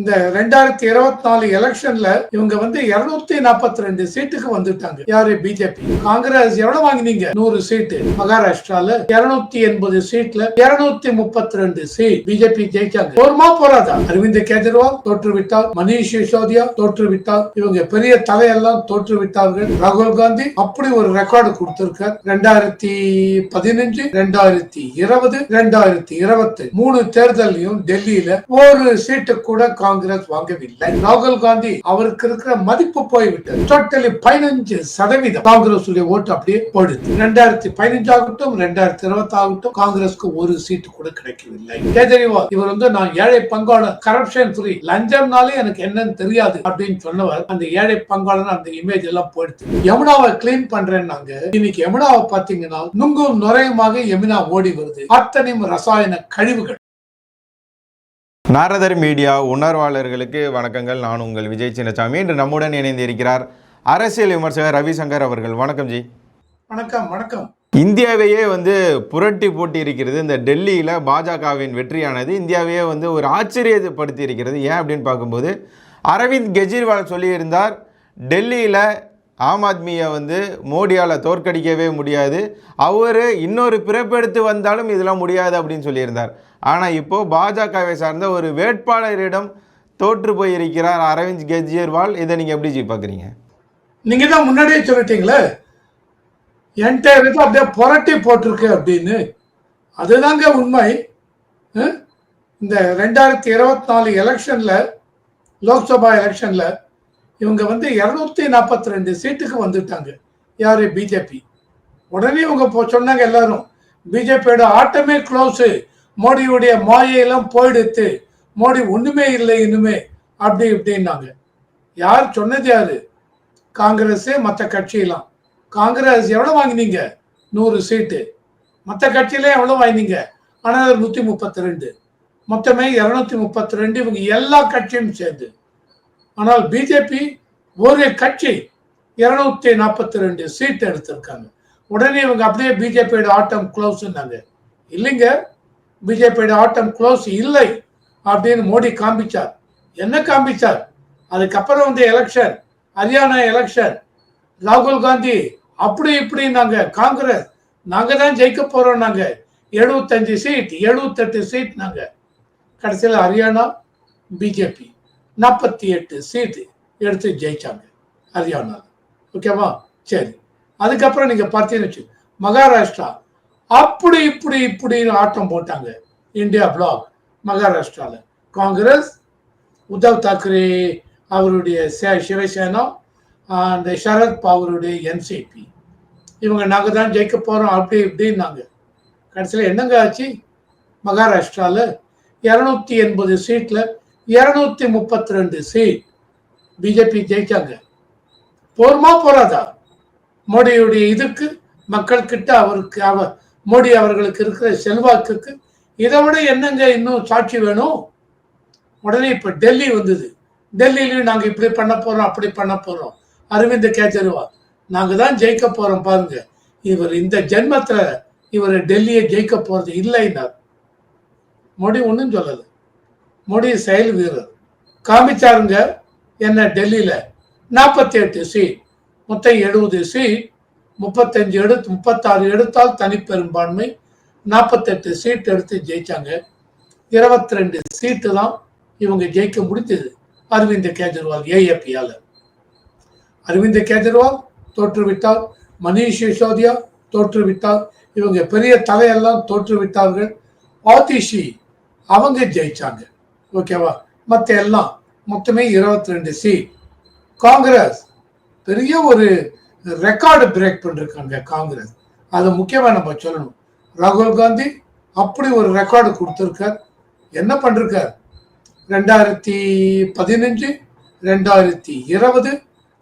இந்த ரெண்டாயிரத்தி இருபத்தி நாலு எலெக்ஷன்ல இவங்க வந்து இருநூத்தி நாற்பத்தி ரெண்டு சீட்டுக்கு வந்துட்டாங்க. யாரு? பிஜேபி. காங்கிரஸ் எவ்வளவு வாங்கினீங்க? நூறு சீட்டு. மகாராஷ்டிரால இருநூத்தி எண்பது சீட்ல இருநூத்தி முப்பத்தி ரெண்டு சீட் பிஜேபி ஜெயிச்சாங்க. போருமா போறாதா அரவிந்த் கெஜ்ரிவால் தோற்று விட்டார் மணிஷ் சிசோதியா தோற்று விட்டார் இவங்க பெரிய தலையெல்லாம் தோற்று விட்டார்கள் ராகுல் காந்தி அப்படி ஒரு ரெக்கார்டு கொடுத்திருக்கார். ரெண்டாயிரத்தி பதினஞ்சு ரெண்டாயிரத்தி இருபது ரெண்டாயிரத்தி இருபத்தி மூணு தேர்தலையும் டெல்லியில ஒரு சீட்டு கூட காங்கிரஸ் வாங்கவில்லை. ராகுல் காந்தி அவருக்கு இருக்கிற மதிப்பு போய்விட்டது. டோட்டலி பதினஞ்சு சதவீதம் காங்கிரஸ் ஓட்டு அப்படியே போயிடுது ரெண்டாயிரத்தி பதினஞ்சு ஆகட்டும் ரெண்டாயிரத்தி இருபத்தி ஆகட்டும் காங்கிரஸ்க்கு ஒரு சீட்டு கூட கிடைக்கவில்லை. கேஜரிவால் இவர் வந்து நான் ஏழை பங்காளர் கரப்ஷன் ஃப்ரீ லஞ்சம்னாலே எனக்கு என்னன்னு தெரியாது அப்படின்னு சொன்னவர் அந்த ஏழை பங்காளர் அந்த இமேஜ் எல்லாம் போயிடுது யமுனாவை கிளீன் பண்றேன்னாங்க. இன்னைக்கு யமுனாவை பாத்தீங்கன்னா நுங்கும் நுரையுமாக யமுனா ஓடி வருது. அத்தனையும் ரசாயன கழிவுகள். நாரதர் மீடியா உணர்வாளர்களுக்கு வணக்கங்கள். நான் உங்கள் விஜய் சின்னசாமி. இன்று நம்முடன் இணைந்து இருக்கிறார் அரசியல் விமர்சகர் ரவிசங்கர் அவர்கள். வணக்கம் ஜி. வணக்கம் வணக்கம். இந்தியாவையே வந்து புரட்டி போட்டி இருக்கிறது இந்த டெல்லியில் பாஜகவின் வெற்றியானது இந்தியாவையே வந்து ஒரு ஆச்சரியப்படுத்தி இருக்கிறது ஏன் அப்படின்னு பார்க்கும்போது அரவிந்த் கெஜ்ரிவால் சொல்லியிருந்தார் டெல்லியில் ஆம் ஆத்மியை வந்து மோடியால் தோற்கடிக்கவே முடியாது. அவர் இன்னொரு பிறப்பெடுத்து வந்தாலும் இதெல்லாம் முடியாது அப்படின்னு சொல்லியிருந்தார். ஆனால் இப்போது பாஜகவை சார்ந்த ஒரு வேட்பாளரிடம் தோற்று போயிருக்கிறார் அரவிந்த் கெஜ்ரிவால். இதை நீங்கள் எப்படி ஜி பார்க்குறீங்க நீங்கள் தான் முன்னாடியே சொல்லிட்டீங்களே? என்கிட்ட வந்து அப்படியே புரட்டி போட்டிருக்கு அப்படின்னு. அதுதாங்க உண்மை. இந்த ரெண்டாயிரத்தி இருபத்தி நாலு எலெக்ஷனில் லோக்சபா எலெக்ஷனில் இவங்க வந்து இரநூத்தி நாற்பத்தி ரெண்டு சீட்டுக்கு வந்துட்டாங்க. யாரு? பிஜேபி உடனே இவங்க போ- சொன்னாங்க எல்லாரும் பிஜேபியோட ஆட்டமே க்ளோஸு மோடியுடைய மாயையெல்லாம் போயிடுத்து மோடி ஒண்ணுமே இல்லை இன்னுமே அப்படி இப்படின்னாங்க. யார் சொன்னது யாரு? காங்கிரஸு மற்ற கட்சியெல்லாம். காங்கிரஸ் எவ்வளோ வாங்கினீங்க? நூறு சீட்டு. மற்ற கட்சியிலே எவ்வளோ வாங்கினீங்க? ஆனால் நூற்றி முப்பத்தி ரெண்டு மொத்தமே இரநூத்தி முப்பத்தி ரெண்டு இவங்க எல்லா கட்சியும் சேர்ந்து. ஆனால் பிஜேபி ஒரு கட்சி இருநூத்தி நாற்பத்தி ரெண்டு சீட் எடுத்திருக்காங்க. உடனே இவங்க அப்படியே பிஜேபியோட ஆட்டம் க்ளோஸ்னாங்க இல்லைங்க பிஜேபியோட ஆட்டம் க்ளோஸ் இல்லை அப்படின்னு மோடி காமிச்சார் என்ன காண்பிச்சார்? அதுக்கப்புறம் வந்து எலெக்ஷன் ஹரியானா எலெக்ஷன் ராகுல் காந்தி அப்படி இப்படி நாங்க காங்கிரஸ் நாங்க தான் ஜெயிக்க போறோம் நாங்க எழுபத்தஞ்சு சீட் எழுபத்தெட்டு சீட் நாங்க கடைசியில் ஹரியானா பிஜேபி நாற்பத்தி எட்டு சீட்டு எடுத்து ஜெயிச்சாங்க ஹரியானா ஓகேவா சரி. அதுக்கப்புறம் நீங்க பார்த்தீங்கன்னு வச்சு மகாராஷ்டிரா அப்படி இப்படி இப்படின்னு ஆட்டம் போட்டாங்க இந்தியா பிளாக் மகாராஷ்டிரால. காங்கிரஸ் உத்தவ் தாக்கரே அவருடைய சே- சிவசேனா அந்த சரத் பவருடைய என்சிபி இவங்க நாங்கள் தான் ஜெயிக்க போகிறோம் அப்படி இப்படின்னாங்க. கடைசியில் என்னங்க ஆச்சு? மகாராஷ்டிராவில் இரநூத்தி எண்பது சீட்டில் இரநூத்தி முப்பத்தி ரெண்டு சீட் பிஜேபி ஜெயிச்சாங்க. போருமா போறாதா மோடியுடைய இதுக்கு மக்கள் கிட்ட அவருக்கு அவ மோடி அவர்களுக்கு இருக்கிற செல்வாக்குக்கு இதை விட என்னங்க இன்னும் சாட்சி வேணும்? உடனே இப்ப டெல்லி வந்தது. டெல்லியிலையும் நாங்க இப்படி பண்ண போறோம் அப்படி பண்ண போறோம். அரவிந்த் கெஜ்ரிவால் நாங்க தான் ஜெயிக்க போறோம் பாருங்க. இவர் இந்த ஜென்மத்துல இவர் டெல்லியை ஜெயிக்க போறது இல்லைன்னார். மோடி ஒன்றும் சொல்லலை. மோடி செயல் வீரர். காமிச்சாருங்க என்ன டெல்லியில? நாற்பத்தி எட்டு சீட் மொத்தம் எழுபது சீட் முப்பத்தஞ்சு எடுத்து முப்பத்தாறு எடுத்தால் தனிப்பெரும்பான்மை நாற்பத்தெட்டு சீட் எடுத்து ஜெயிச்சாங்க. இருபத்தி ரெண்டு சீட்டு தான் இவங்க ஜெயிக்க முடிஞ்சது அரவிந்த் கெஜ்ரிவால் ஏஏபியால அரவிந்த் கெஜ்ரிவால் தோற்றுவிட்டார் மணீஷ் சிசோதியா தோற்றுவிட்டார் இவங்க பெரிய தலையெல்லாம் தோற்றுவிட்டார்கள். ஆதிஷி அவங்க ஜெயிச்சாங்க. ஓகேவா? மற்ற எல்லாம் மொத்தமே இருபத்தி ரெண்டு சீட் காங்கிரஸ். பெரிய ஒரு ரெக்கார்டு பிரேக் பண்ணிருக்காங்க காங்கிரஸ். அது முக்கியமாக நம்ம சொல்லணும். ராகுல் காந்தி அப்படி ஒரு ரெக்கார்டு கொடுத்துருக்கார். என்ன பண்ணிருக்கார்? ரெண்டாயிரத்தி பதினஞ்சு ரெண்டாயிரத்தி இருபது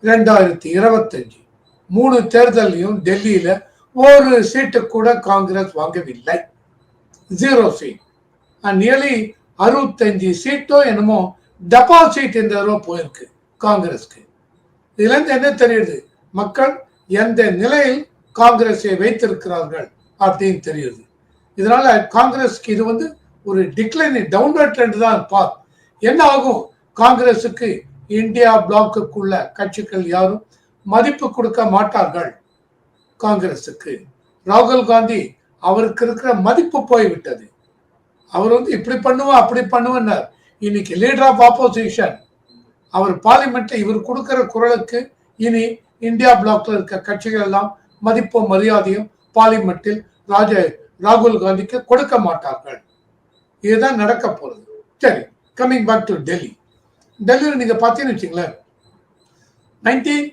ரெண்டாயிரத்தி இருபத்தஞ்சு. மூணு தேர்தலையும் டெல்லியில ஒரு சீட்டு கூட காங்கிரஸ் வாங்கவில்லை. ஜீரோ சீட் நியர்லி அறுபத்தஞ்சு சீட்டோ என்னமோ டெபாசிட் இந்த தடவை போயிருக்கு காங்கிரஸ்க்கு. இதுலேருந்து என்ன தெரியுது? மக்கள் எந்த நிலையில் காங்கிரஸை வைத்திருக்கிறார்கள் அப்படின்னு தெரியுது. இதனால காங்கிரஸ்க்கு இது வந்து ஒரு டிக்ளைன் டவுன்வர்ட் ட்ரெண்ட் தான் பார். என்ன ஆகும்? காங்கிரஸுக்கு இந்தியா பிளாக்குக்குள்ள கட்சிகள் யாரும் மதிப்பு கொடுக்க மாட்டார்கள் காங்கிரஸுக்கு. ராகுல் காந்தி அவருக்கு இருக்கிற மதிப்பு போய்விட்டது. அவர் வந்து இப்படி பண்ணுவோம் அப்படி பண்ணுவேன்னார் இன்னைக்கு லீடர் ஆஃப் ஆப்போசிஷன் அவர் பார்லிமெண்ட்ல இவர் கொடுக்கிற குரலுக்கு இனி இந்தியா பிளாக்ல இருக்க கட்சிகள் எல்லாம் மதிப்பும் மரியாதையும் பார்லிமெண்ட்டில் ராஜ ராகுல் காந்திக்கு கொடுக்க மாட்டார்கள். இதுதான் நடக்க போறது சரி கம்மிங் பேக் டு டெல்லி டெல்லியில் நீங்க பார்த்தீங்கன்னு வச்சுங்களேன் நைன்டீன்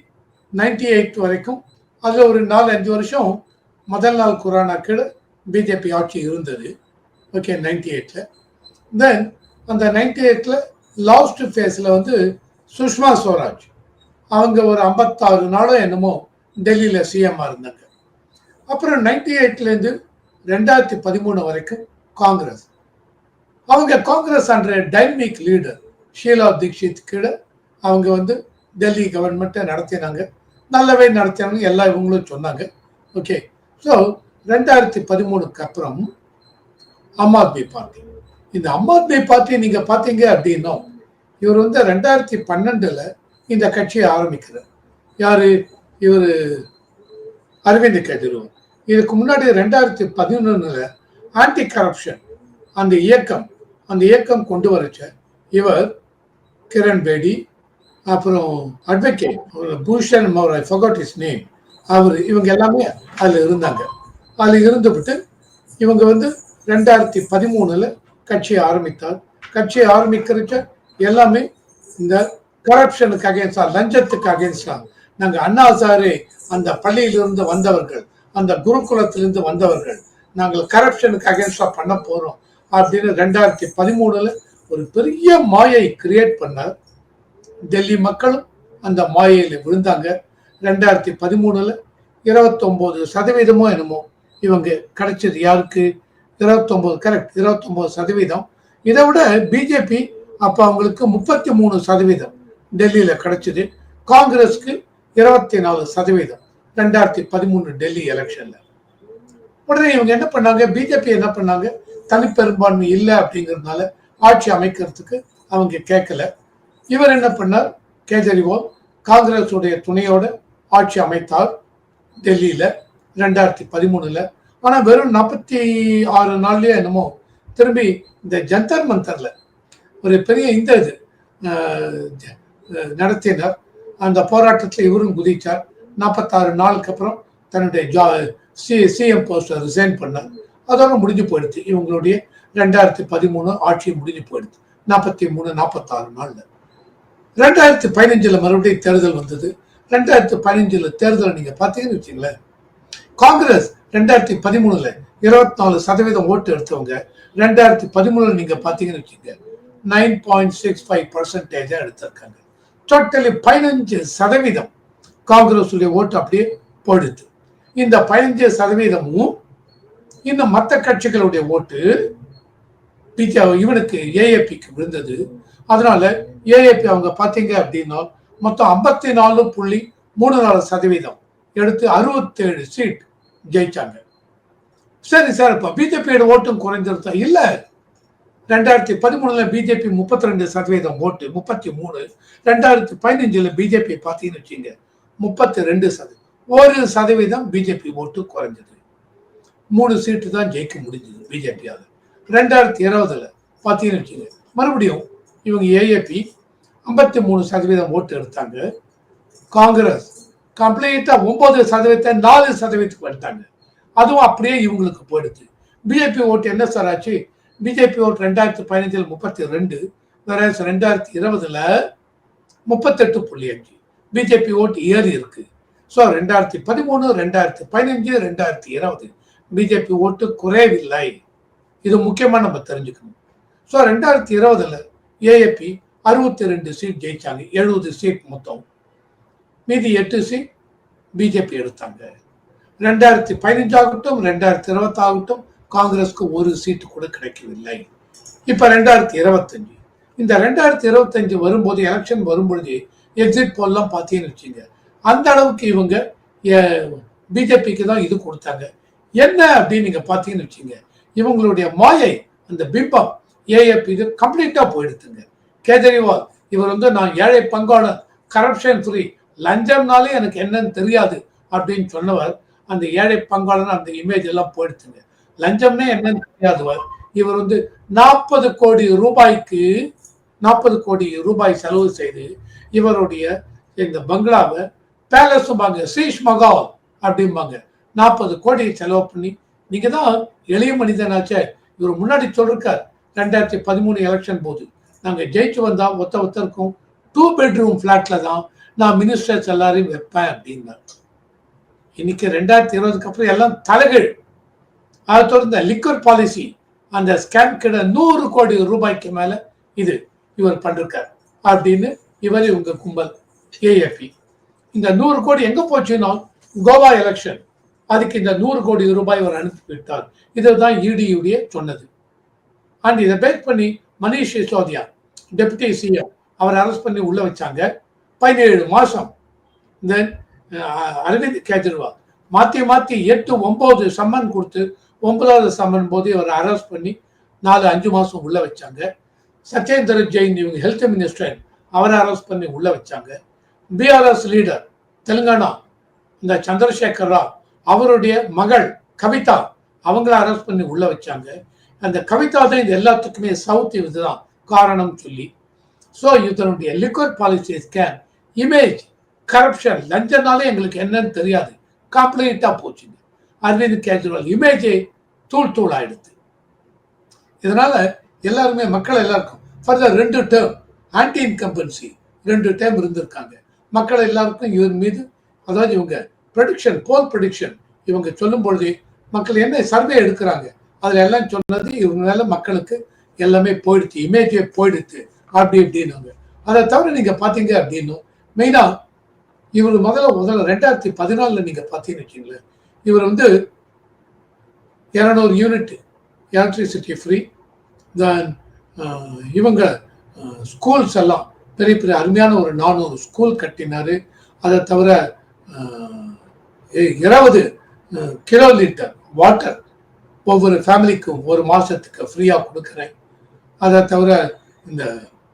நைன்டி எயிட் வரைக்கும் அதில் ஒரு நாலு அஞ்சு வருஷம் முதல் நாள் குரானா கீழே பிஜேபி ஆட்சி இருந்தது. ஓகே நைன்டி எயிட்டில் தென் அந்த நைன்டி எயிட்டில் லாஸ்ட் ஃபேஸில் வந்து சுஷ்மா ஸ்வராஜ். அவங்க ஒரு ஐம்பத்தாறு நாளும் என்னமோ டெல்லியில் சிஎம்மாக இருந்தாங்க. அப்புறம் நைன்டி எயிட்லேருந்து ரெண்டாயிரத்தி பதிமூணு வரைக்கும் காங்கிரஸ். அவங்க காங்கிரஸ் அன்ற டைனமிக் லீடர் ஷீலா தீக்ஷித் கீழே அவங்க வந்து டெல்லி கவர்மெண்ட்டை நடத்தினாங்க. நல்லாவே நடத்தினாங்க எல்லா இவங்களும் சொன்னாங்க. ஓகே ஸோ ரெண்டாயிரத்தி பதிமூணுக்கு அப்புறம் ஆம் ஆத்மி பார்ட்டி. இந்த ஆம் ஆத்மி பார்ட்டி நீங்க பார்த்தீங்க அப்படின்னா இவர் வந்து ரெண்டாயிரத்தி பன்னெண்டுல இந்த கட்சியை ஆரம்பிக்கிறார். யாரு? இவர் அரவிந்த் கெஜ்ரிவால். இதுக்கு முன்னாடி ரெண்டாயிரத்தி பதினொன்னுல ஆன்டி கரப்ஷன் அந்த இயக்கம் அந்த இயக்கம் கொண்டு வரச்ச இவர் கிரண் பேடி அப்புறம் advocate Bhushan I forgot his name அவர் இவங்க எல்லாமே அதில் இருந்தாங்க. அதில் இருந்துவிட்டு இவங்க வந்து ரெண்டாயிரத்தி பதிமூணுல கட்சியை ஆரம்பித்தார். கட்சியை ஆரம்பிக்கிறச்ச எல்லாமே இந்த கரப்ஷனுக்கு அகேன்ஸ்டா லஞ்சத்துக்கு அகேன்ஸ்டா நாங்க அண்ணா சாரு அந்த பள்ளியிலிருந்து வந்தவர்கள் அந்த குருகுலத்திலிருந்து வந்தவர்கள் நாங்கள் கரப்ஷனுக்கு அகேன்ஸ்டா பண்ண போறோம் அப்படின்னு ரெண்டாயிரத்தி பதிமூணுல ஒரு பெரிய மாயை கிரியேட் பண்ணார். டெல்லி மக்களும் அந்த மாயையில விழுந்தாங்க. ரெண்டாயிரத்தி பதிமூணுல இருபத்தொன்பது சதவீதமோ என்னமோ இவங்க கிடைச்சது யாருக்கு? இருபத்தொம்போது கரெக்ட் இருபத்தொம்போது சதவீதம். இதை விட பிஜேபி அப்போ அவங்களுக்கு முப்பத்தி மூணு சதவீதம் டெல்லியில் கிடைச்சிது. காங்கிரஸ்க்கு இருபத்தி நாலு சதவீதம் ரெண்டாயிரத்தி பதிமூணு டெல்லி எலெக்ஷனில். உடனே இவங்க என்ன பண்ணாங்க? பிஜேபி என்ன பண்ணாங்க? தனிப்பெரும்பான்மை இல்லை அப்படிங்கிறதுனால ஆட்சி அமைக்கிறதுக்கு அவங்க கேட்கல. இவர் என்ன பண்ணார்? கேஜரிவால் காங்கிரஸுடைய துணையோட ஆட்சி அமைத்தார் டெல்லியில் ரெண்டாயிரத்தி பதிமூணில். ஆனா வெறும் நாற்பத்தி ஆறு நாள்லயே என்னமோ திரும்பி இந்த ஜந்தர் மந்தர்ல ஒரு பெரிய இந்த இது நடத்தினர் ஜ- நடத்தினார். அந்த போராட்டத்தில் இவரும் குதிச்சார். நாற்பத்தாறு நாளுக்கு அப்புறம் தன்னுடைய ஜா சி சிஎம் போஸ்டை ரிசைன் பண்ணார். அதோட முடிஞ்சு போயிடுச்சு இவங்களுடைய ரெண்டாயிரத்தி பதிமூணு ஆட்சி முடிஞ்சு போயிடுச்சு நாற்பத்தி மூணு நாற்பத்தாறு நாளில். ரெண்டாயிரத்தி பதினஞ்சில் மறுபடியும் தேர்தல் வந்தது. ரெண்டாயிரத்தி பதினஞ்சில் தேர்தலை நீங்கள் பார்த்தீங்கன்னு வச்சுங்களேன் காங்கிரஸ் ரெண்டாயிரத்தி பதிமூணுல இருபத்தி நாலு சதவீதம் ஓட்டு எடுத்தவங்க ரெண்டாயிரத்தி பதிமூணுல நீங்க பாத்தீங்கன்னு வச்சுங்க நைன் பாயிண்ட் சிக்ஸ் ஃபைவ் பர்சன்டேஜா எடுத்திருக்காங்க. டோட்டலி பதினஞ்சு சதவீதம் காங்கிரஸ் ஓட்டு அப்படியே போயிடுது. இந்த பதினஞ்சு சதவீதமும் இந்த மற்ற கட்சிகளுடைய ஓட்டு பிஜே இவனுக்கு ஏஏபிக்கு விழுந்தது. அதனால ஏஏபி அவங்க பார்த்தீங்க அப்படின்னா மொத்தம் ஐம்பத்தி நாலு புள்ளி மூணு நாலு சதவீதம் எடுத்து அறுபத்தேழு சீட் ஜெயிச்சாங்க. சரி சார் இப்போ பிஜேபியோட ஓட்டும் குறைஞ்சிருந்தா இல்லை. ரெண்டாயிரத்தி பதிமூணுல பிஜேபி முப்பத்தி ரெண்டு சதவீதம் ஓட்டு முப்பத்தி மூணு ரெண்டாயிரத்தி பதினஞ்சுல பிஜேபி பார்த்தீங்கன்னு வச்சுங்க முப்பத்தி ரெண்டு சதவீதம். ஒரு சதவீதம் பிஜேபி ஓட்டு குறைஞ்சது. மூணு சீட்டு தான் ஜெயிக்க முடிஞ்சது பிஜேபியால் ரெண்டாயிரத்தி இருபதுல பார்த்தீங்கன்னு வச்சுங்க மறுபடியும் இவங்க ஏஏபி ஐம்பத்தி மூணு சதவீதம் ஓட்டு எடுத்தாங்க. காங்கிரஸ் கம்ப்ளீட்டா ஒன்பது சதவீதத்தை நாலு சதவீதத்துக்கு வந்துட்டாங்க. அதுவும் அப்படியே இவங்களுக்கு போயிடுச்சு பிஜேபி ஓட்டு என்ன சார் ஆச்சு? பிஜேபி ஓட்டு ரெண்டாயிரத்தி பதினஞ்சில் முப்பத்தி ரெண்டு வேற ரெண்டாயிரத்தி இருபதுல முப்பத்தெட்டு புள்ளி அஞ்சு. பிஜேபி ஓட்டு ஏறி இருக்கு. ஸோ ரெண்டாயிரத்தி பதிமூணு ரெண்டாயிரத்தி பதினஞ்சு ரெண்டாயிரத்தி இருபது. பிஜேபி ஓட்டு குறையவில்லை இது முக்கியமாக நம்ம தெரிஞ்சுக்கணும். ஸோ ரெண்டாயிரத்தி இருபதுல ஏஏபி அறுபத்தி ரெண்டு சீட் ஜெயிச்சாங்க. எழுபது சீட் மொத்தம். மீதி எட்டு சீட் பிஜேபி எடுத்தாங்க. ரெண்டாயிரத்தி பதினஞ்சாகட்டும் ரெண்டாயிரத்தி இருபத்தாகட்டும் காங்கிரஸ்க்கு ஒரு சீட்டு கூட கிடைக்கவில்லை. இப்ப ரெண்டாயிரத்தி இருபத்தஞ்சு. இந்த ரெண்டாயிரத்தி இருபத்தஞ்சு வரும்போது எலெக்ஷன் வரும்பொழுது எக்ஸிட் போல்லாம் பார்த்தீங்கன்னு வச்சுங்க அந்த அளவுக்கு இவங்க பிஜேபிக்கு தான் இது கொடுத்தாங்க. என்ன அப்படின்னு நீங்க பார்த்தீங்கன்னு வச்சுங்க இவங்களுடைய மாயை அந்த பிம்பம் ஏஎப்பி இது கம்ப்ளீட்டா போயிடுத்துங்க கேஜரிவால் இவர் வந்து நான் ஏழை பங்காளர் கரப்ஷன் ஃப்ரீ லஞ்சம்னாலே எனக்கு என்னன்னு தெரியாது அப்படின்னு சொன்னவர் அந்த ஏழை பங்காளன் அந்த இமேஜ் எல்லாம் போயிடுச்சுங்க. லஞ்சம்னே என்னன்னு தெரியாதவர் இவர் வந்து நாற்பது கோடி ரூபாய்க்கு நாற்பது கோடி ரூபாய் செலவு செய்து இவருடைய இந்த பங்களாவை பேலஸும்பாங்க சீஷ் மகால் அப்படிம்பாங்க. நாற்பது கோடி செலவு பண்ணி நீங்க தான் எளிய மனிதனாச்சே. இவர் முன்னாடி சொல்லிருக்கார் ரெண்டாயிரத்தி பதிமூணு எலெக்ஷன் போது. நாங்கள் ஜெயிச்சு வந்தால் ஒத்த ஒத்தருக்கும் டூ பெட்ரூம் ஃப்ளாட்டில் தான் நான் மினிஸ்டர்ஸ் எல்லாரையும் வைப்பேன் அப்படின்னார். இன்னைக்கு ரெண்டாயிரத்தி இருபதுக்கு அப்புறம் எல்லாம் தலைகள் அதை தொடர்ந்து லிக்வர் பாலிசி அந்த ஸ்கேம் கிட நூறு கோடி ரூபாய்க்கு மேல இது இவர் பண்ணிருக்கார். அப்படின்னு இவர் இவங்க கும்பல் ஏஎஃப்இ இந்த நூறு கோடி எங்க போச்சுன்னா கோவா எலெக்ஷன் அதுக்கு இந்த நூறு கோடி ரூபாய் அவர் அனுப்பி விட்டார். இதுதான் இடியுடைய சொன்னது. அண்ட் இதை பேக் பண்ணி மனிஷ் சிசோதியா டெபுட்டி சிஎம் அவர் அரெஸ்ட் பண்ணி உள்ள வச்சாங்க. பதினேழு மாசம். தென் அரவிந்த் கெஜ்ரிவால் மாத்தி மாத்தி எட்டு ஒன்பது சம்மன் கொடுத்து ஒன்பதாவது சம்மன் போது இவர் அரெஸ்ட் பண்ணி நாலு அஞ்சு மாசம் உள்ள வச்சாங்க. சத்யேந்திர ஜெயின் இவங்க ஹெல்த் மினிஸ்டர் அவரை அரெஸ்ட் பண்ணி உள்ள வச்சாங்க. பிஆர்எஸ் லீடர் தெலுங்கானா இந்த சந்திரசேகர் ராவ் அவருடைய மகள் கவிதா அவங்கள அரெஸ்ட் பண்ணி உள்ள வச்சாங்க. அந்த கவிதா தான் இது எல்லாத்துக்குமே சவுத் இதுதான் காரணம் சொல்லி. ஸோ இதனுடைய liquid policy scam image corruption லஞ்சனாலே எங்களுக்கு என்னன்னு தெரியாது. கம்ப்ளீட்டாக போச்சுங்க. அரவிந்த் கெஜ்ரிவால் இமேஜே தூள் தூள் ஆயிடுது இதனால எல்லாருமே மக்கள் எல்லாருக்கும் ஃபர்தர் ரெண்டு டேர்ம் ஆன்டி இன்கம்பன்சி ரெண்டு டேர்ம் இருந்திருக்காங்க. மக்கள் எல்லாருக்கும் இவர் மீது அதாவது இவங்க ப்ரொடிக்ஷன் போல் ப்ரொடிக்ஷன் இவங்க சொல்லும் பொழுது மக்கள் என்ன சர்வே எடுக்கிறாங்க? அதில் எல்லாம் சொன்னது இவங்களால மக்களுக்கு எல்லாமே போயிடுச்சு இமேஜே போயிடுச்சு அப்படி இப்படின்னாங்க அதை தவிர நீங்கள் பார்த்தீங்க அப்படின்னும் மெயினா இவர் முதல்ல முதல்ல ரெண்டாயிரத்தி பதினாலுல நீங்க பாத்தீங்கன்னு வச்சுங்களேன் இவர் வந்து இரநூறு யூனிட் எலக்ட்ரிசிட்டி ஃப்ரீ தென் இவங்க ஸ்கூல்ஸ் எல்லாம் பெரிய பெரிய அருமையான ஒரு நானூறு ஸ்கூல் கட்டினாரு. அதை தவிர இருபது கிலோ லிட்டர் வாட்டர் ஒவ்வொரு ஃபேமிலிக்கும் ஒரு மாசத்துக்கு ஃப்ரீயாக கொடுக்குறேன். அதை தவிர இந்த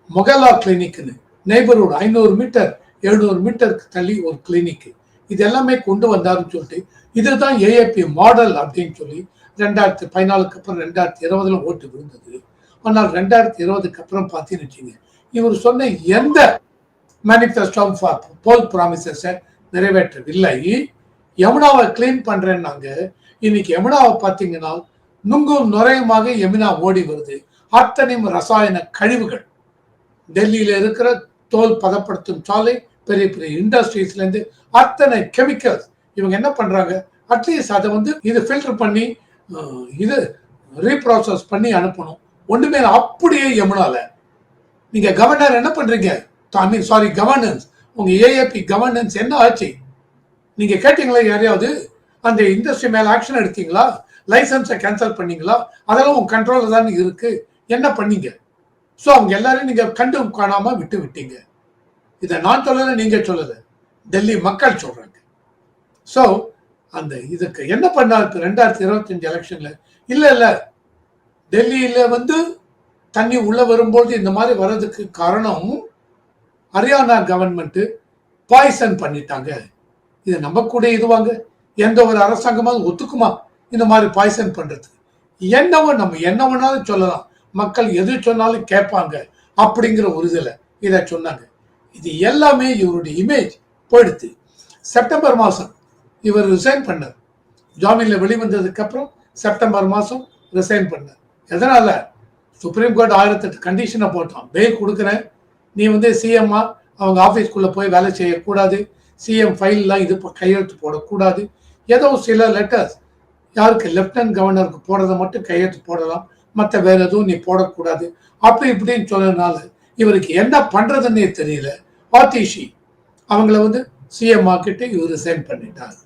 மொகலா கிளினிக்னு நெய்பர்ஹுட் ஐநூறு மீட்டர் எழுநூறு மீட்டருக்கு தள்ளி ஒரு கிளினிக் இது எல்லாமே கொண்டு வந்தாருன்னு சொல்லிட்டு இதுதான் ஏஏபி மாடல் அப்படின்னு சொல்லி ரெண்டாயிரத்தி பதினாலுக்கு அப்புறம் ரெண்டாயிரத்தி இருபதுல ஓட்டு விழுந்தது. ஆனால் ரெண்டாயிரத்தி இருபதுக்கு அப்புறம் பார்த்தீங்கன்னு வச்சுங்க இவர் சொன்ன எந்த மேனிஃபெஸ்டோ போல் ப்ராமிசஸை நிறைவேற்றவில்லை. யமுனாவை கிளீன் பண்றேன்னாங்க. இன்னைக்கு யமுனாவை பார்த்தீங்கன்னா நுங்கும் நுரையுமாக யமுனா ஓடி வருது. அத்தனையும் ரசாயன கழிவுகள். டெல்லியில இருக்கிற தோல் பதப்படுத்தும் சாலை பெரிய பெரிய இண்டஸ்ட்ரீஸ்லேருந்து அத்தனை கெமிக்கல்ஸ் இவங்க என்ன பண்ணுறாங்க அட்லீஸ்ட் அதை வந்து இது ஃபில்டர் பண்ணி இது ரீப்ராசஸ் பண்ணி அனுப்பணும். ஒன்றுமே அப்படியே யமுனால. நீங்கள் கவர்னர் என்ன பண்ணுறீங்க ஐ மீன் சாரி கவர்னன்ஸ் உங்கள் ஏஏபி கவர்னன்ஸ் என்ன ஆச்சு? நீங்கள் கேட்டீங்களா யாரையாவது? அந்த இண்டஸ்ட்ரி மேலே ஆக்ஷன் எடுத்தீங்களா? லைசன்ஸை கேன்சல் பண்ணீங்களா? அதெல்லாம் உங்கள் கண்ட்ரோலில் தானே இருக்குது என்ன பண்ணீங்க? ஸோ அவங்க எல்லாரையும் நீங்கள் கண்டு காணாம விட்டு விட்டீங்க. இதை நான் சொல்லலை நீங்கள் சொல்லலை. டெல்லி மக்கள் சொல்கிறாங்க ஸோ அந்த இதுக்கு என்ன பண்ணாருக்கு ரெண்டாயிரத்தி இருபத்தஞ்சு எலெக்ஷனில் இல்லை இல்லை. டெல்லியில் வந்து தண்ணி உள்ளே வரும்போது இந்த மாதிரி வர்றதுக்கு காரணம் ஹரியானா கவர்மெண்ட்டு பாய்சன் பண்ணிட்டாங்க. இதை நம்ம கூட இதுவாங்க. எந்த ஒரு அரசாங்கமாவது ஒத்துக்குமா? இந்த மாதிரி பாய்சன் பண்ணுறதுக்கு என்னவோ நம்ம என்ன வேணாலும் சொல்லலாம். மக்கள் எது சொன்னாலும் கேட்பாங்க அப்படிங்கிற ஒரு இதில் இதை சொன்னாங்க. இது எல்லாமே இவருடைய இமேஜ் போயிடுத்து செப்டம்பர் மாதம் இவர் ரிசைன் பண்ணார். ஜாமீனில் வெளிவந்ததுக்கு அப்புறம் செப்டம்பர் மாதம் ரிசைன் பண்ணார். எதனால? சுப்ரீம் கோர்ட் ஆயிரத்தெட்டு கண்டிஷனை போட்டான். பெயில் கொடுக்குறேன். நீ வந்து சிஎம்மா அவங்க ஆஃபீஸ்க்குள்ளே போய் வேலை செய்யக்கூடாது. சிஎம் ஃபைல்லாம் இது கையெழுத்து போடக்கூடாது. ஏதோ சில லெட்டர்ஸ் யாருக்கு லெப்டினன்ட் கவர்னருக்கு போடுறத மட்டும் கையெழுத்து போடலாம். மற்ற வேற எதுவும் நீ போடக்கூடாது. அப்படி இப்படின்னு சொன்னதுனால இவருக்கு என்ன பண்றதுன்னே தெரியல. ஆதிஷி அவங்கள வந்து சிஎம் ஆக்கிட்டு இவர் ரிசைன் பண்ணிட்டார்.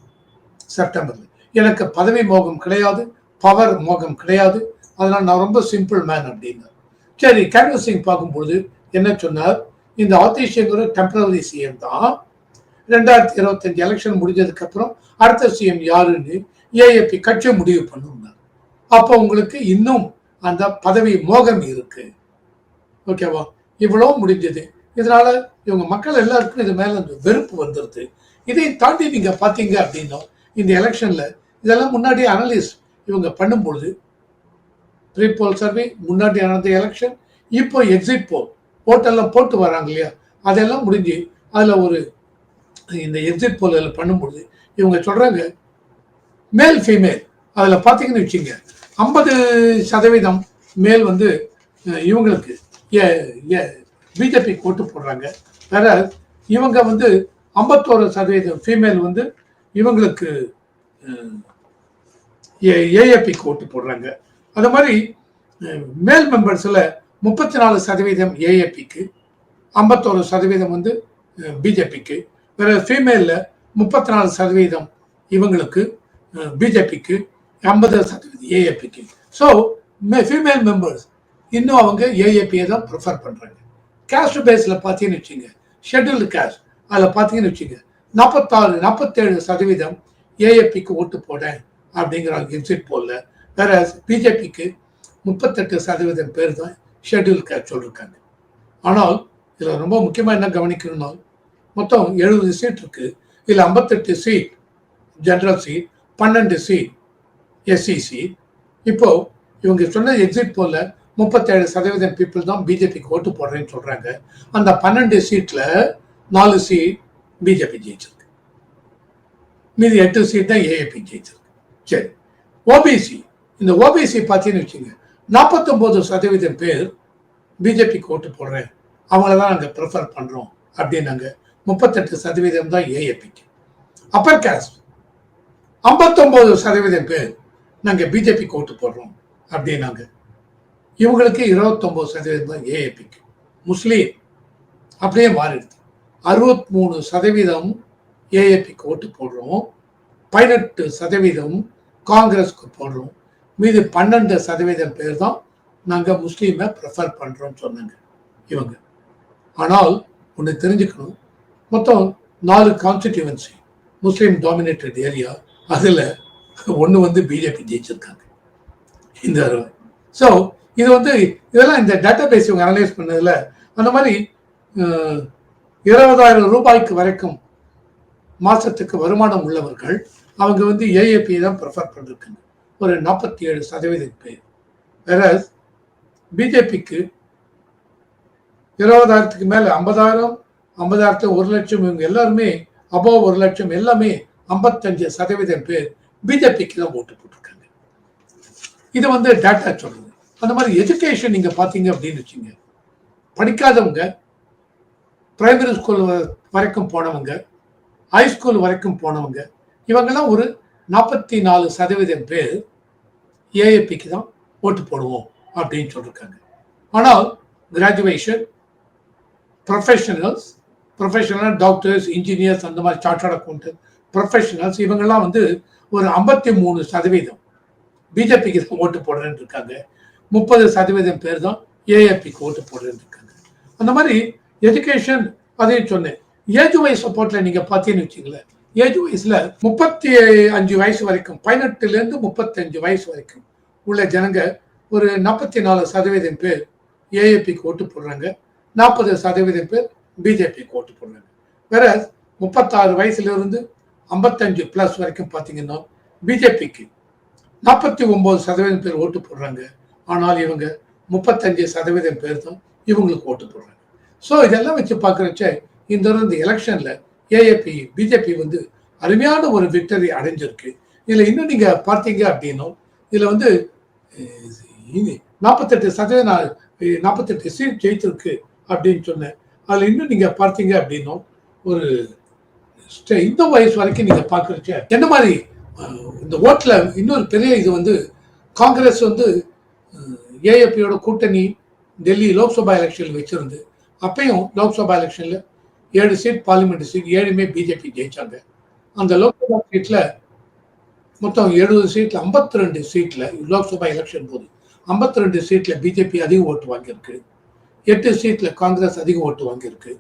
செப்டம்பர்ல எனக்கு பதவி மோகம் கிடையாது பவர் மோகம் கிடையாது. அதனால நான் ரொம்ப சிம்பிள் மேன் அப்படின்னார் சரி கேன்வசிங் பார்க்கும்பொழுது என்ன சொன்னார்? இந்த ஆதிஷிங்கிற டெம்பரரி சிஎம் தான். ரெண்டாயிரத்தி இருபத்தஞ்சு எலெக்ஷன் முடிஞ்சதுக்கு அப்புறம் அடுத்த சிஎம் யாருன்னு ஏஎப்பி கட்சி முடிவு பண்ணுனார் அப்போ உங்களுக்கு இன்னும் அந்த பதவி மோகம் இருக்கு. ஓகேவா இவ்வளோ முடிஞ்சது. இதனால இவங்க மக்கள் எல்லாருக்கும் இது மேல அந்த வெறுப்பு வந்துருது. இதை தாண்டி நீங்க பாத்தீங்க அப்படின்னா இந்த எலெக்ஷன்ல இதெல்லாம் முன்னாடி அனலிஸ்ட் இவங்க பண்ணும்பொழுது ப்ரீ போல் சர்வே முன்னாடி நடந்த எலெக்ஷன் இப்போ எக்ஸிட் போல் போட்டெல்லாம் போட்டு வராங்க இல்லையா? அதெல்லாம் முடிஞ்சு அதில் ஒரு இந்த எக்ஸிட் போல் அதில் பண்ணும்பொழுது இவங்க சொல்கிறாங்க மேல் ஃபீமேல் அதில் பார்த்தீங்கன்னு வச்சுங்க ஐம்பது சதவீதம் மேல் வந்து இவங்களுக்கு பிஜேபி ஓட்டு போடுறாங்க. வேற இவங்க வந்து ஐம்பத்தோரு சதவீதம் ஃபீமேல் வந்து இவங்களுக்கு ஏஏபிக்கு ஓட்டு போடுறாங்க. அது மாதிரி மேல் மெம்பர்ஸில் முப்பத்தி நாலு சதவீதம் ஏஏபிக்கு ஐம்பத்தோரு சதவீதம் வந்து பிஜேபிக்கு. வேற ஃபீமேலில் முப்பத்தி நாலு சதவீதம் இவங்களுக்கு பிஜேபிக்கு. ஐம்பது சதவீதம் ஏஏபிக்கு ஸோ ஃபீமேல் மெம்பர்ஸ் இன்னும் அவங்க ஏஏபியை தான் ப்ரிஃபர் பண்ணுறாங்க கேஸ்ட் பேஸில் பார்த்தீங்கன்னு வச்சுங்க ஷெட்யூல்டு கேஸ்ட் அதில் பார்த்தீங்கன்னு வச்சுங்க நாற்பத்தாறு நாற்பத்தேழு சதவீதம் ஏஏபிக்கு ஓட்டு போடேன் அப்படிங்கிறாங்க எக்ஸிட் போல்ல வேற பிஜேபிக்கு முப்பத்தெட்டு சதவீதம் பேர் தான் ஷெட்யூல் கேஸ்ட் சொல்லியிருக்காங்க ஆனால் இதில் ரொம்ப முக்கியமாக என்ன கவனிக்கணும்னா மொத்தம் எழுபது சீட் இருக்குது இதில் ஐம்பத்தெட்டு சீட் ஜென்ரல் சீட் பன்னெண்டு சீட் எஸ்இசி இப்போ இவங்க சொன்ன எக்ஸிட் போல முப்பத்தேழு சதவீதம் பீப்புள் தான் பிஜேபிக்கு ஓட்டு போடுறேன்னு சொல்றாங்க. அந்த பன்னெண்டு சீட்ல நாலு சீட் பிஜேபி ஜெயிச்சிருக்கு. மீதி எட்டு சீட் தான் ஏஏபி ஜெயிச்சிருக்கு. சரி. ஓபிசி இந்த ஓபிசி பார்த்தீங்கன்னு வச்சுங்க நாற்பத்தொம்போது சதவீதம் பேர் பிஜேபிக்கு ஓட்டு போடுறேன். அவங்கள தான் நாங்கள் ப்ரிஃபர் பண்ணுறோம் அப்படின்னாங்க. முப்பத்தெட்டு சதவீதம் தான் ஏஏபிக்கு அப்பர் காஸ்ட் ஐம்பத்தொம்போது சதவீதம் பேர் நாங்கள் பிஜேபி ஓட்டு போடுறோம் அப்படின்னாங்க. இவங்களுக்கு இருபத்தொம்போது சதவீதம் தான் ஏஏபிக்கு முஸ்லீம். அப்படியே மாறிடுது. அறுபத்தி மூணு சதவீதம் ஏஏபிக்கு ஓட்டு போடுறோம். பதினெட்டு சதவீதம் காங்கிரஸ்க்கு போடுறோம். மீது பன்னெண்டு சதவீதம் பேர் தான் நாங்கள் முஸ்லீமை ப்ரிஃபர் பண்ணுறோம்னு சொன்னாங்க இவங்க. ஆனால் ஒன்று தெரிஞ்சுக்கணும். மொத்தம் நாலு கான்ஸ்டிடியூவன்சி முஸ்லீம் டாமினேட்டட் ஏரியா அதில் ஒன்று வந்து பிஜேபி ஜெயிச்சிருக்காங்க. இந்த தடவை ஸோ இது வந்து இதெல்லாம் இந்த டேட்டா பேஸ் இவங்க அனலைஸ் பண்ணதில் அந்த மாதிரி இருபதாயிரம் ரூபாய்க்கு வரைக்கும் மாதத்துக்கு வருமானம் உள்ளவர்கள் அவங்க வந்து ஏஏபி தான் ப்ரிஃபர் பண்ணிருக்காங்க. ஒரு நாற்பத்தி ஏழு சதவீதம் பேர். வேற பிஜேபிக்கு இருபதாயிரத்துக்கு மேலே ஐம்பதாயிரம் ஐம்பதாயிரத்து ஒரு லட்சம் இவங்க எல்லாருமே அபோவ் ஒரு லட்சம் எல்லாமே ஐம்பத்தஞ்சு சதவீதம் பேர். பிஜேபிக்கு தான் ஓட்டு போட்டிருக்காங்க. இது வந்து டேட்டா சொல்லுது அந்த மாதிரி எஜுகேஷன் நீங்கள் பார்த்தீங்க அப்படின்னு வச்சுங்க. படிக்காதவங்க பிரைமரி ஸ்கூல் வரைக்கும் போனவங்க ஹை ஸ்கூல் வரைக்கும் போனவங்க இவங்கெல்லாம் ஒரு நாற்பத்தி நாலு சதவீதம் பேர் ஏஏபிக்கு தான் ஓட்டு போடுவோம் அப்படின்னு சொல்லியிருக்காங்க ஆனால் graduation professionals professional doctors engineers அந்த மாதிரி சார்ட்டர்ட் அக்கௌண்டன்ட் ப்ரொஃபஷனல்ஸ் இவங்கெல்லாம் வந்து ஒரு ஐம்பத்தி மூணு சதவீதம் பிஜேபிக்கு தான் ஓட்டு போடுறேன்னு இருக்காங்க முப்பது சதவீதம் பேர் தான் ஏஏபிக்கு ஓட்டு போடுறேன்னு இருக்காங்க அந்த மாதிரி எஜுகேஷன் அதையும் சொன்னேன். ஏஜ் வைஸ் சப்போர்ட்ல நீங்க பார்த்தீங்கன்னு வச்சுங்களேன். ஏஜ் வயசுல முப்பத்தி அஞ்சு வயசு வரைக்கும் பதினெட்டுல இருந்து முப்பத்தஞ்சு வயசு வரைக்கும் உள்ள ஜனங்க ஒரு நாற்பத்தி நாலு சதவீதம் பேர் ஏஏபிக்கு ஓட்டு போடுறாங்க. நாற்பது சதவீதம் பேர் பிஜேபிக்கு ஓட்டு போடுறாங்க. வேற முப்பத்தாறு வயசுல இருந்து ஐம்பத்தஞ்சு பிளஸ் வரைக்கும் பார்த்தீங்கன்னா பிஜேபிக்கு நாற்பத்தி ஒம்பது சதவீதம் பேர் ஓட்டு போடுறாங்க. ஆனால் இவங்க முப்பத்தஞ்சு சதவீதம் பேர் தான் இவங்களுக்கு ஓட்டு போடுறாங்க. ஸோ இதெல்லாம் வச்சு பார்க்குறச்ச இந்த தடவை இந்த எலெக்ஷனில் ஏஏபி பிஜேபி வந்து அருமையான ஒரு விக்டரி அடைஞ்சிருக்கு. இதில் இன்னும் நீங்கள் பார்த்தீங்க அப்படின்னும் இதில் வந்து நாற்பத்தெட்டு சதவீதம் நாற்பத்தெட்டு சீட் ஜெயித்திருக்கு அப்படின்னு சொன்னேன். அதில் இன்னும் நீங்கள் பார்த்தீங்க அப்படின்னும் ஒரு இந்த வயசு வரைக்கும் நீங்க பார்க்குறச்ச என்ன மாதிரி இந்த ஓட்டுல இன்னொரு பெரிய இது வந்து காங்கிரஸ் வந்து ஏஎப்பியோட கூட்டணி டெல்லி லோக்சபா எலெக்ஷன் வச்சிருந்து அப்பையும் லோக்சபா எலெக்ஷன்ல ஏழு சீட் பார்லிமெண்ட் சீட் ஏழுமே பிஜேபி ஜெயிச்சாங்க. அந்த லோக்சபா சீட்ல மொத்தம் எழுபது சீட்ல 52 ரெண்டு சீட்ல லோக்சபா எலெக்ஷன் போது 52 ரெண்டு சீட்ல பிஜேபி அதிக ஓட்டு வாங்கியிருக்கு. எட்டு சீட்ல காங்கிரஸ் அதிக ஓட்டு வாங்கியிருக்கு.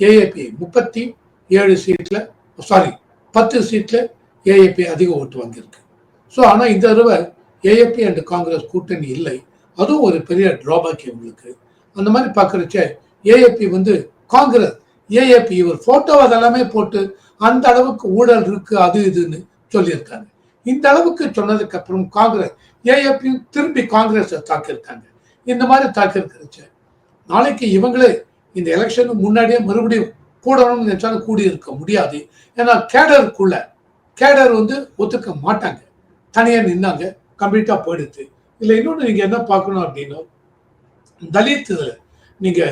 ஏஏபி முப்பத்தி ஏழு சீட்டில் சாரி பத்து சீட்டில் ஏஏபி அதிக ஓட்டு வாங்கியிருக்கு ஸோ ஆனால் இந்த தடவை ஏஏபி அண்ட் காங்கிரஸ் கூட்டணி இல்லை. அதுவும் ஒரு பெரிய ட்ராபேக் இவங்களுக்கு. அந்த மாதிரி பார்க்குறச்ச ஏஏபி வந்து காங்கிரஸ் ஏஏபி இவர் ஃபோட்டோ அதெல்லாமே போட்டு அந்த அளவுக்கு ஊழல் இருக்கு அது இதுன்னு சொல்லியிருக்காங்க. இந்த அளவுக்கு சொன்னதுக்கு அப்புறம் காங்கிரஸ் ஏஏபியும் திரும்பி காங்கிரஸை தாக்கியிருக்காங்க. இந்த மாதிரி தாக்கியிருக்கிறச்சு நாளைக்கு இவங்களே இந்த எலெக்ஷனுக்கு முன்னாடியே மறுபடியும் கூடணும்னு நினைச்சாலும் கூடி இருக்க முடியாது. ஏன்னா கேடருக்குள்ள கேடர் வந்து ஒத்துக்க மாட்டாங்க. தனியாக நின்னாங்க கம்ப்ளீட்டாக போயிடுது இல்லை இன்னொன்று நீங்கள் என்ன பார்க்கணும் அப்படின்னா தலித் நீங்கள் நீங்க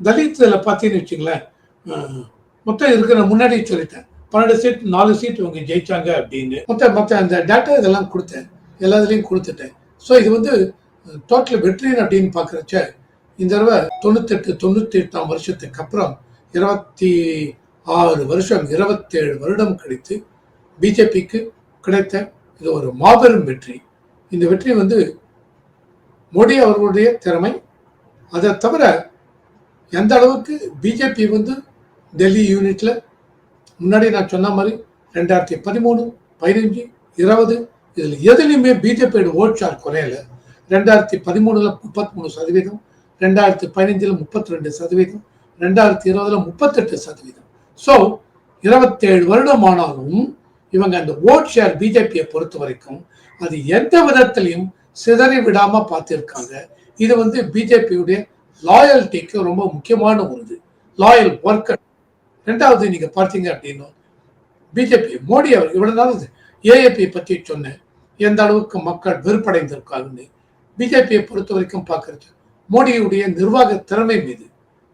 தலித் பார்த்தீங்கன்னு வச்சுங்களேன் மொத்தம் இருக்கிற முன்னாடி சொல்லிட்டேன். பன்னெண்டு சீட் நாலு சீட் இவங்க ஜெயிச்சாங்க அப்படின்னு. மொத்த மொத்த அந்த டேட்டா இதெல்லாம் கொடுத்தேன். எல்லாத்துலேயும் கொடுத்துட்டேன். ஸோ இது வந்து டோட்டல் வெற்றின் அப்படின்னு பார்க்குறச்ச இந்த தடவை தொண்ணூத்தெட்டு தொண்ணூற்றி எட்டாம் வருஷத்துக்கு அப்புறம் இருபத்தி ஆறு வருஷம் இருபத்தேழு வருடம் கழித்து பிஜேபிக்கு கிடைத்த இது ஒரு மாபெரும் வெற்றி. இந்த வெற்றி வந்து மோடி அவர்களுடைய திறமை. அதை தவிர எந்த அளவுக்கு பிஜேபி வந்து டெல்லி யூனிட்ல முன்னாடி நான் சொன்ன மாதிரி ரெண்டாயிரத்தி பதிமூணு பதினஞ்சு இருபது இதில் எதுலையுமே பிஜேபியோட ஓட் குறையல. ரெண்டாயிரத்தி பதிமூணுல முப்பத்தி மூணு சதவீதம் ரெண்டாயிரத்தி பதினஞ்சில் முப்பத்தி ரெண்டு சதவீதம் ரெண்டாயிரத்தி இருபதுல முப்பத்தெட்டு சதவீதம். ஸோ இருபத்தேழு வருடம் ஆனாலும் இவங்க அந்த ஓட் ஷேர் பிஜேபியை பொறுத்த வரைக்கும் அது எந்த விதத்திலையும் சிதறி விடாம பார்த்திருக்காங்க. இது வந்து பிஜேபியுடைய லாயல்ட்டிக்கு ரொம்ப முக்கியமான ஒரு இது லாயல் ஒர்க்கர் ரெண்டாவது நீங்க பார்த்தீங்க அப்படின்னா பிஜேபி மோடி அவர் இவ்வளவு நாள் ஏஏபி பத்தி சொன்னேன். எந்த அளவுக்கு மக்கள் வெறுப்படைந்திருக்காங்கன்னு. பிஜேபியை பொறுத்த வரைக்கும் பார்க்கறது மோடியுடைய நிர்வாக திறமை மீது.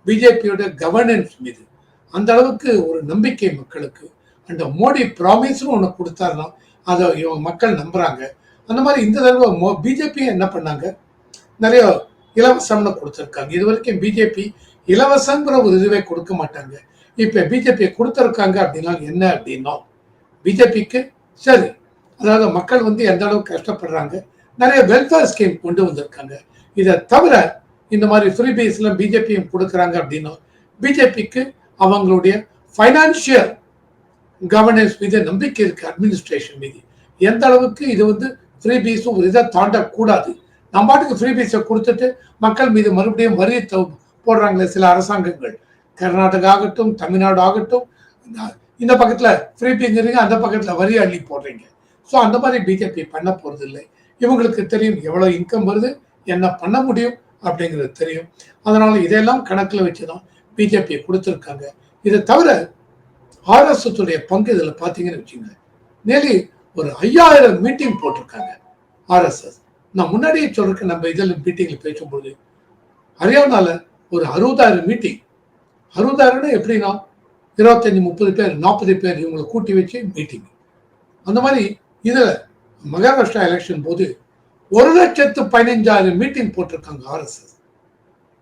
பிஜேபியோட கவர்னன்ஸ் மீது. அந்த அளவுக்கு ஒரு நம்பிக்கை மக்களுக்கு. அந்த மோடி ப்ராமிஸ்னு ஒன்று கொடுத்தாருனா அதை இவங்க மக்கள் நம்புறாங்க. அந்த மாதிரி இந்த தடவை மோ பிஜேபி என்ன பண்ணாங்க? நிறைய இலவசம்னு கொடுத்துருக்காங்க. இது வரைக்கும் பிஜேபி இலவசங்கிற ஒரு இதுவே கொடுக்க மாட்டாங்க. இப்போ பிஜேபி கொடுத்துருக்காங்க அப்படின்னா என்ன அப்படின்னா பிஜேபிக்கு சரி. அதாவது மக்கள் வந்து எந்த அளவுக்கு கஷ்டப்படுறாங்க நிறைய வெல்ஃபேர் ஸ்கீம் கொண்டு வந்திருக்காங்க. இதை தவிர இந்த மாதிரி ஃப்ரீ பேஸ்ல பிஜேபியும் கொடுக்குறாங்க அப்படின்னா. பிஜேபிக்கு அவங்களுடைய ஃபைனான்சியல் கவர்னன்ஸ் மீது நம்பிக்கை இருக்கு அட்மினிஸ்ட்ரேஷன் மீது. எந்த அளவுக்கு இது வந்து ஃப்ரீ பீஸும் ஒரு இதை தாண்டக்கூடாது. நம்ம பாட்டுக்கு ஃப்ரீ பீஸை கொடுத்துட்டு மக்கள் மீது மறுபடியும் வரி போடுறாங்களே சில அரசாங்கங்கள். கர்நாடகா ஆகட்டும் தமிழ்நாடு ஆகட்டும் இந்த- பக்கத்தில் ஃப்ரீ பீங்கிறீங்க அந்த பக்கத்தில் வரி அள்ளி போடுறீங்க. ஸோ அந்த மாதிரி பிஜேபி பண்ண போகிறது இல்லை இவங்களுக்கு தெரியும் எவ்வளோ இன்கம் வருது என்ன பண்ண முடியும் அப்படிங்கிறது தெரியும். அதனால இதெல்லாம் வச்சு தான் பிஜேபி கொடுத்துருக்காங்க. இதை தவிர ஆர்எஸ்எஸ்டைய பங்கு இதில் பார்த்தீங்கன்னு வச்சுங்க நேலி ஒரு ஐயாயிரம் மீட்டிங் போட்டிருக்காங்க ஆர்எஸ்எஸ் நான் முன்னாடியே சொல்றேன் நம்ம இதில் மீட்டிங்கில் பேசும்போது ஹரியானால ஒரு அறுபதாயிரம் மீட்டிங் அறுபதாயிரம்னா எப்படின்னா இருபத்தஞ்சி முப்பது பேர் நாற்பது பேர் இவங்களை கூட்டி வச்சு மீட்டிங் அந்த மாதிரி இதில் மகாராஷ்டிரா எலெக்ஷன் போது ஒரு லட்சத்து பதினைஞ்சாயிரம் மீட்டிங் போட்டிருக்காங்க ஆர்எஸ்எஸ்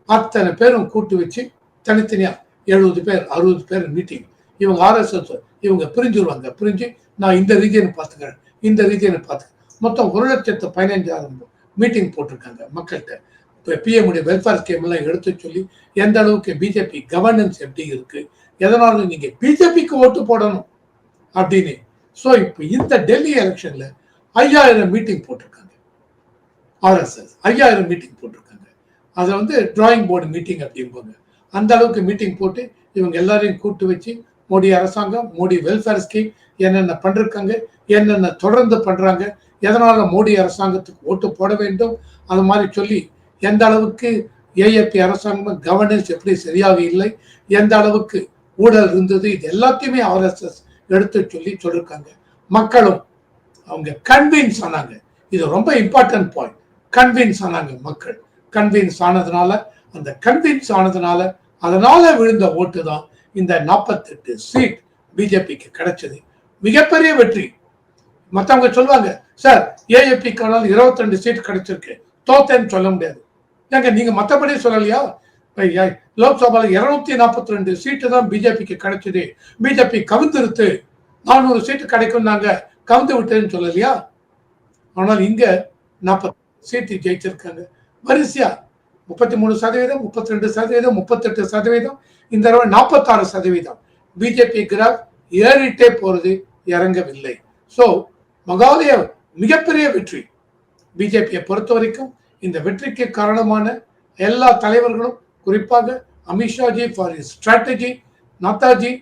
அத்தனை பேரும் கூட்டு வச்சு தனித்தனியா எழுபது பேர் அறுபது பேர் மீட்டிங் இவங்க ஆர்எஸ்எஸ் இவங்க பிரிஞ்சுருவாங்க. பிரிஞ்சு நான் இந்த ரீஜியனை பார்த்துக்கிறேன். இந்த ரீஜியனை பார்த்துக்கிறேன். மொத்தம் ஒரு லட்சத்து பதினைஞ்சாயிரம் மீட்டிங் போட்டிருக்காங்க மக்கள்கிட்ட. இப்போ பிஎம் உடைய வெல்ஃபேர் ஸ்கீம் எல்லாம் எடுத்து சொல்லி எந்த அளவுக்கு பிஜேபி கவர்னன்ஸ் எப்படி இருக்கு? எதனால நீங்க பிஜேபிக்கு ஓட்டு போடணும்? அப்படின்னு. ஸோ இப்போ இந்த டெல்லி எலெக்ஷன்ல ஐயாயிரம் மீட்டிங் போட்டிருக்காங்க. ஆர்எஸ்எஸ். ஐயாயிரம் மீட்டிங் போட்டிருக்காங்க. அதை வந்து டிராயிங் போர்டு மீட்டிங் அப்படிம்பாங்க. அந்த அளவுக்கு மீட்டிங் போட்டு இவங்க எல்லாரையும் கூட்டு வச்சு மோடி அரசாங்கம் மோடி வெல்ஃபேர் ஸ்கீம் என்னென்ன பண்ணிருக்காங்க என்னென்ன தொடர்ந்து பண்றாங்க எதனால மோடி அரசாங்கத்துக்கு ஓட்டு போட வேண்டும் அது மாதிரி சொல்லி எந்த அளவுக்கு ஏஏபி அரசாங்கம் கவர்னன்ஸ் எப்படி சரியாக இல்லை எந்த அளவுக்கு ஊழல் இருந்தது இது எல்லாத்தையுமே ஆர்எஸ்எஸ் எடுத்து சொல்லி சொல்லியிருக்காங்க மக்களும் அவங்க கன்வின்ஸ் ஆனாங்க. இது ரொம்ப இம்பார்ட்டன்ட் பாயிண்ட் கன்வின்ஸ் ஆனாங்க மக்கள். கன்வின்ஸ் ஆனதுனால அந்த கன்வின்ஸ் ஆனதுனால அதனால விழுந்த ஓட்டு தான் இந்த நாற்பத்தெட்டு சீட் பிஜேபிக்கு கிடைச்சது. மிகப்பெரிய வெற்றி. மற்றவங்க சொல்லுவாங்க சார் ஏஏபி இருபத்தி ரெண்டு சீட் கிடைச்சிருக்கு. தோத்தேன்னு சொல்ல முடியாது. ஏங்க நீங்க மற்றபடி சொல்லலையா? இப்ப லோக்சபால இருநூத்தி நாற்பத்தி ரெண்டு சீட்டு தான் பிஜேபிக்கு கிடைச்சது. பிஜேபி கவுந்திருத்து நானூறு சீட்டு கிடைக்கும் நாங்க கவிழ்ந்து விட்டேன்னு சொல்லலையா? ஆனால் இங்க நாற்பத்தி சீட்டு ஜெயிச்சிருக்காங்க. வரிசையா முப்பத்தி மூணு சதவீதம் முப்பத்தி ரெண்டு சதவீதம் முப்பத்தெட்டு சதவீதம் இந்த தடவை நாற்பத்தாறு சதவீதம். பிஜேபி கிராஃப் ஏறிட்டே போறது இறங்கவில்லை. ஸோ மகாலய மிகப்பெரிய வெற்றி. பிஜேபியை பொறுத்த வரைக்கும் இந்த வெற்றிக்கு காரணமான எல்லா தலைவர்களும் குறிப்பாக Amit Shah ji for his strategy Naddaji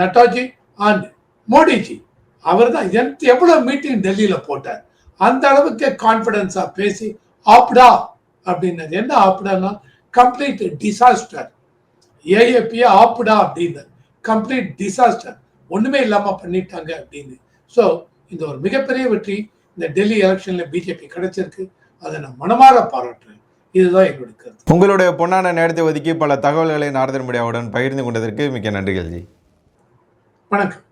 Naddaji and Modiji அவர் தான் எவ்வளோ மீட்டிங் டெல்லியில் போட்டார். அந்த அளவுக்கு கான்ஃபிடென்ஸாக பேசி ஆப்டா அப்படின்னது. என்ன ஆப்டானா கம்ப்ளீட் டிசாஸ்டர் ஏஏபியை ஆப்டா அப்படின்னு. கம்ப்ளீட் டிசாஸ்டர் ஒன்றுமே இல்லாமல் பண்ணிட்டாங்க அப்படின்னு. ஸோ இந்த ஒரு மிகப்பெரிய வெற்றி இந்த டெல்லி எலெக்ஷனில் பிஜேபி கிடைச்சிருக்கு. அதை நான் மனமாற பாராட்டுறேன். இதுதான் என்னுடைய கருத்து. உங்களுடைய பொன்னான நேரத்தை ஒதுக்கி பல தகவல்களை நாரதன் மீடியாவுடன் பகிர்ந்து கொண்டதற்கு மிக்க நன்றிகள் ஜி. வணக்கம்.